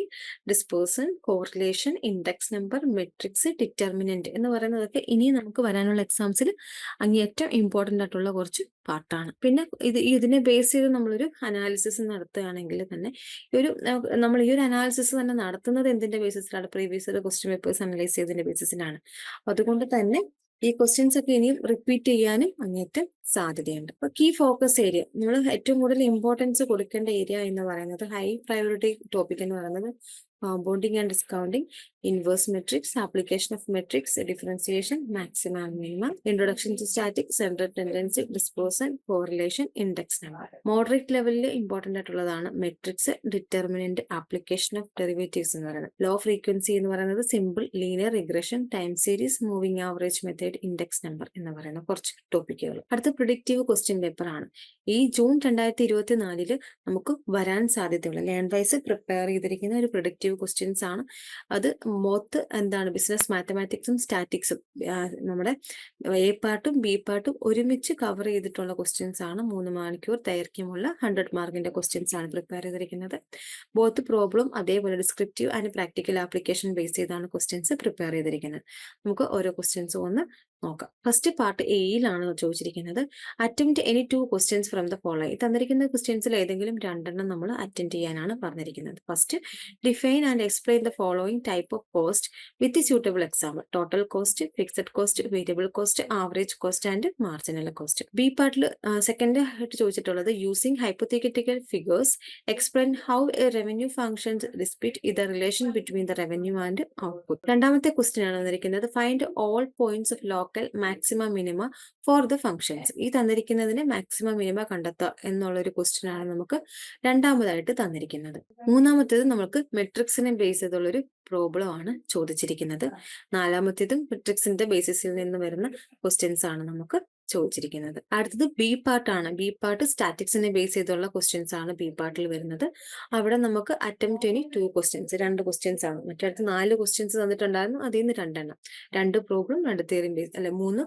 dispersion correlation index number matrix determinant എന്ന് പറയുന്നതൊക്കെ ഇനി നമുക്ക് വരാനുള്ള എക്സാംസിൽ അങ്ങേയറ്റം ഇമ്പോർട്ടന്റ് ആയിട്ടുള്ള കുറച്ച് പാർട്ടാണ് പിന്നെ ഇത് ഇതിനെ ബേസ് ചെയ്ത് നമ്മളൊരു അനാലിസിസ് നടത്തുകയാണെങ്കിൽ തന്നെ ഒരു നമ്മൾ ഈ ഒരു അനാലിസിസ് തന്നെ നടത്തുന്നത് എന്തിന്റെ ബേസിസിലാണ്? പ്രീവിയസ് ക്വസ്റ്റ്യൻ പേപ്പേഴ്സ് അനലൈസ് ചെയ്തതിന്റെ ബേസിസിലാണ്. അതുകൊണ്ട് തന്നെ ഈ ക്വസ്റ്റ്യൻസ് ഒക്കെ ഇനിയും റിപ്പീറ്റ് ചെയ്യാനും അങ്ങേറ്റം സാധ്യതയുണ്ട്. അപ്പൊ കീ ഫോക്കസ് ഏരിയ നമ്മൾ ഏറ്റവും കൂടുതൽ ഇമ്പോർട്ടൻസ് കൊടുക്കേണ്ട ഏരിയ എന്ന് പറയുന്നത് ഹൈ പ്രയോറിറ്റി ടോപ്പിക് എന്ന് പറയുന്നത് compounding and discounting inverse matrix application of matrix differentiation maximum minimum introduction to statistics central tendency dispersion correlation index number moderate ലെവലിൽ ഇമ്പോർട്ടന്റ് ആയിട്ടുള്ളതാണ് matrix determinant application of derivatives എന്ന് പറയുന്നത്. Low frequency എന്ന് പറയുന്നത് simple linear regression time series moving average method index number എന്ന് പറയുന്ന കുറച്ച് ടോപ്പിക്കുകൾ അടുത്ത പ്രിഡിക്റ്റീവ് ക്വസ്റ്റ്യൻ പേപ്പർ ആണ്. ഈ ജൂൺ രണ്ടായിരത്തി ഇരുപത്തി നാലിൽ നമുക്ക് വരാൻ സാധ്യതയുള്ള ലേൺ വൈസ് പ്രിപ്പയർ ചെയ്തിരിക്കുന്ന ഒരു പ്രിഡിക്റ്റീവ് ക്വസ്റ്റ്യൻസ് ആണ്. അത് മൊത്ത് എന്താണ്? ബിസിനസ് മാത്തമാറ്റിക്സും സ്റ്റാറ്റിക്സും നമ്മുടെ എ പാർട്ടും ബി പാർട്ടും ഒരുമിച്ച് കവർ ചെയ്തിട്ടുള്ള ക്വസ്റ്റ്യൻസ് ആണ്. മൂന്ന് മണിക്കൂർ ദൈർഘ്യമുള്ള ഹൺഡ്രഡ് മാർക്കിന്റെ ക്വസ്റ്റ്യൻസ് ആണ് പ്രിപ്പയർ ചെയ്തിരിക്കുന്നത്. ബോത്ത് പ്രോബ്ലം അതേപോലെ descriptive and practical application base ചെയ്താണ് ക്വസ്റ്റ്യൻസ് പ്രിപ്പയർ ചെയ്തിരിക്കുന്നത്. നമുക്ക് ഓരോ ക്വസ്റ്റ്യൻസും ഒന്ന് നോക്കാം. ഫസ്റ്റ് പാർട്ട് എയിലാണ് ചോദിച്ചിരിക്കുന്നത്. Attempt any two questions from the following തന്നിരിക്കുന്ന ക്വസ്റ്റ്യൻസിൽ ഏതെങ്കിലും രണ്ടെണ്ണം നമ്മൾ അറ്റൻഡ് ചെയ്യാനാണ് പറഞ്ഞിരിക്കുന്നത്. First define and explain the following type of cost with suitable example total cost fixed cost variable cost average cost and marginal cost B പാർട്ടിൽ second ആയിട്ട് ചോദിച്ചിട്ടുള്ളത് using hypothetical figures explain how a revenue functions dispute E the relation between the revenue and output രണ്ടാമത്തെ question ആണ് വന്നിരിക്കുന്നത് find all points of local maximum minima for the functions ഈ തന്നിരിക്കുന്നതിന് maximum minima കണ്ടെത്തുക എന്നുള്ള ഒരു ക്വസ്റ്റ്യൻ ആണ് നമുക്ക് രണ്ടാമതായിട്ട് തന്നിരിക്കുന്നത്. മൂന്നാമത്തേത് നമുക്ക് മെട്രിക്സിനെ ബേസ് ചെയ്തുള്ള ഒരു പ്രോബ്ലം ആണ് ചോദിച്ചിരിക്കുന്നത്. നാലാമത്തേതും മെട്രിക്സിന്റെ ബേസിസിൽ നിന്ന് വരുന്ന ക്വസ്റ്റ്യൻസ് ആണ് നമുക്ക് ചോദിച്ചിരിക്കുന്നത്. അടുത്തത് ബി പാർട്ടാണ് ബി പാർട്ട് സ്റ്റാറ്റിക്സിനെ ബേസ് ചെയ്തുള്ള ക്വസ്റ്റ്യൻസ് ആണ് ബി പാർട്ടിൽ വരുന്നത്. അവിടെ നമുക്ക് അറ്റംപ്റ്റ് ഇനി ടു ക്വസ്റ്റ്യൻസ് രണ്ട് ക്വസ്റ്റ്യൻസ് ആണ്. മറ്റടുത്ത് നാല് ക്വസ്റ്റ്യൻസ് തന്നിട്ടുണ്ടായിരുന്നു അതിൽ നിന്ന് രണ്ടെണ്ണം. രണ്ട് പ്രോബ്ലം രണ്ട് തിയറിയും ബേസ് അല്ലെ മൂന്ന്.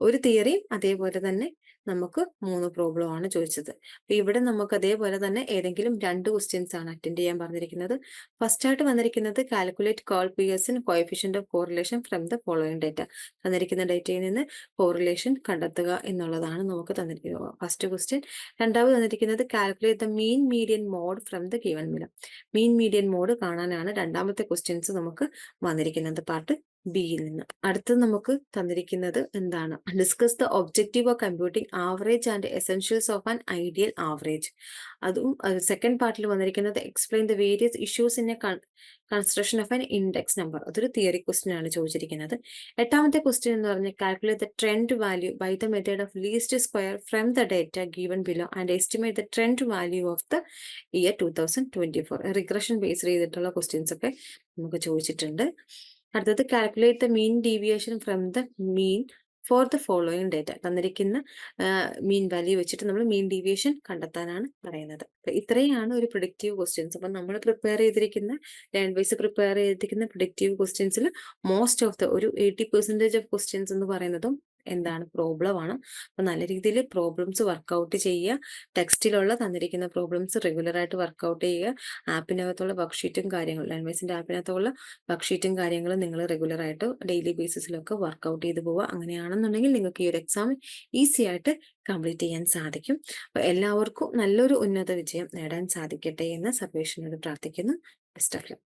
ഒരു തിയറിയും അതേപോലെ തന്നെ നമുക്ക് മൂന്ന് പ്രോബ്ലം ആണ് ചോദിച്ചത്. അപ്പൊ ഇവിടെ നമുക്ക് അതേപോലെ തന്നെ ഏതെങ്കിലും രണ്ട് ക്വസ്റ്റ്യൻസ് ആണ് അറ്റൻഡ് ചെയ്യാൻ പറഞ്ഞിരിക്കുന്നത്. ഫസ്റ്റ് ആയിട്ട് വന്നിരിക്കുന്നത് calculate call P S in coefficient of correlation from the following data തന്നിരിക്കുന്ന ഡേറ്റയിൽ നിന്ന് കോറിലേഷൻ കണ്ടെത്തുക എന്നുള്ളതാണ് നമുക്ക് തന്നിരിക്കുന്നത്. ഫസ്റ്റ് ക്വസ്റ്റ്യൻ രണ്ടാമത് തന്നിരിക്കുന്നത് calculate the mean median mode from the given മിലം mean median mode കാണാനാണ് രണ്ടാമത്തെ ക്വസ്റ്റ്യൻസ് നമുക്ക് വന്നിരിക്കുന്നത്. പാർട്ട് ബിയിൽ നിന്ന്. അടുത്തത് നമുക്ക് തന്നിരിക്കുന്നത് എന്താണ്? Discuss the objective of computing average and essentials of an ideal average അതും സെക്കൻഡ് പാർട്ടിൽ വന്നിരിക്കുന്നത് explain the various issues in a construction of an index number അതൊരു തിയറി ക്വസ്റ്റ്യൻ ആണ് ചോദിച്ചിരിക്കുന്നത്. എട്ടാമത്തെ ക്വസ്റ്റ്യൻ എന്ന് പറഞ്ഞാൽ calculate the trend value by the method of least square from the data given below and estimate the trend value of the year two thousand twenty four regression base ചെയ്തിട്ടുള്ള questions ഒക്കെ നമുക്ക് ചോദിച്ചിട്ടുണ്ട്. അടുത്തത് calculate the mean deviation from the mean for the following data തന്നിരിക്കുന്ന mean value വെച്ചിട്ട് നമ്മൾ mean deviation കണ്ടെത്താനാണ് പറയുന്നത്. ഇത്രയാണ് ഒരു പ്രിഡിക്റ്റീവ് ക്വസ്റ്റ്യൻസ് അപ്പൊ നമ്മൾ പ്രിപ്പയർ ചെയ്തിരിക്കുന്ന ലാൻഡ് വൈസ് പ്രിപ്പയർ ചെയ്തിരിക്കുന്ന പ്രിഡിക്റ്റീവ് ക്വസ്റ്റ്യൻസിൽ മോസ്റ്റ് ഓഫ് ദ ഒരു എയ്റ്റി പെർസെന്റേജ് ഓഫ് ക്വസ്റ്റ്യൻസ് എന്ന് പറയുന്നതും എന്താണ് പ്രോബ്ലം ആണ്. അപ്പൊ നല്ല രീതിയിൽ പ്രോബ്ലംസ് വർക്കൗട്ട് ചെയ്യുക. ടെക്സ്റ്റിലുള്ള തന്നിരിക്കുന്ന പ്രോബ്ലംസ് റെഗുലർ ആയിട്ട് വർക്കൗട്ട് ചെയ്യുക. ആപ്പിനകത്തുള്ള വർക്ക്ഷീറ്റും കാര്യങ്ങളും ലാൻഡ്മൈസിന്റെ ആപ്പിനകത്തുള്ള വർക്ക്ഷീറ്റും കാര്യങ്ങളും നിങ്ങൾ റെഗുലർ ആയിട്ട് ഡെയിലി ബേസിസിലൊക്കെ വർക്കൗട്ട് ചെയ്തു പോവുക. അങ്ങനെയാണെന്നുണ്ടെങ്കിൽ നിങ്ങൾക്ക് ഈ ഒരു എക്സാം ഈസി ആയിട്ട് കംപ്ലീറ്റ് ചെയ്യാൻ സാധിക്കും. അപ്പോൾ എല്ലാവർക്കും നല്ലൊരു ഉന്നത വിജയം നേടാൻ സാധിക്കട്ടെ എന്ന് സർവേഷനോട് പ്രാർത്ഥിക്കുന്നു. ബെസ്റ്റ് ഓഫ് ലക്ക്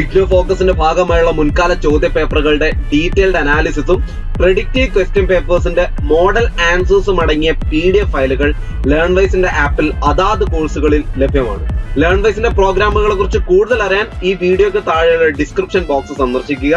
ഇഗ്നോ ഫോക്കസിന്റെ ഭാഗമായുള്ള മുൻകാല ചോദ്യ പേപ്പറുകളുടെ ഡീറ്റെയിൽഡ് അനാലിസിസും പ്രെഡിക്റ്റീവ് ക്വസ്റ്റ്യൻ പേപ്പേഴ്സിന്റെ മോഡൽ ആൻസേഴ്സും അടങ്ങിയ പി ഡി എഫ് ഫയലുകൾ ലേൺ വൈസിന്റെ ആപ്പിൽ അതാത് കോഴ്സുകളിൽ ലഭ്യമാണ്. ലേൺ വൈസിന്റെ പ്രോഗ്രാമുകളെ കുറിച്ച് കൂടുതൽ അറിയാൻ ഈ വീഡിയോക്ക് താഴെയുള്ള ഡിസ്ക്രിപ്ഷൻ ബോക്സ് സന്ദർശിക്കുക.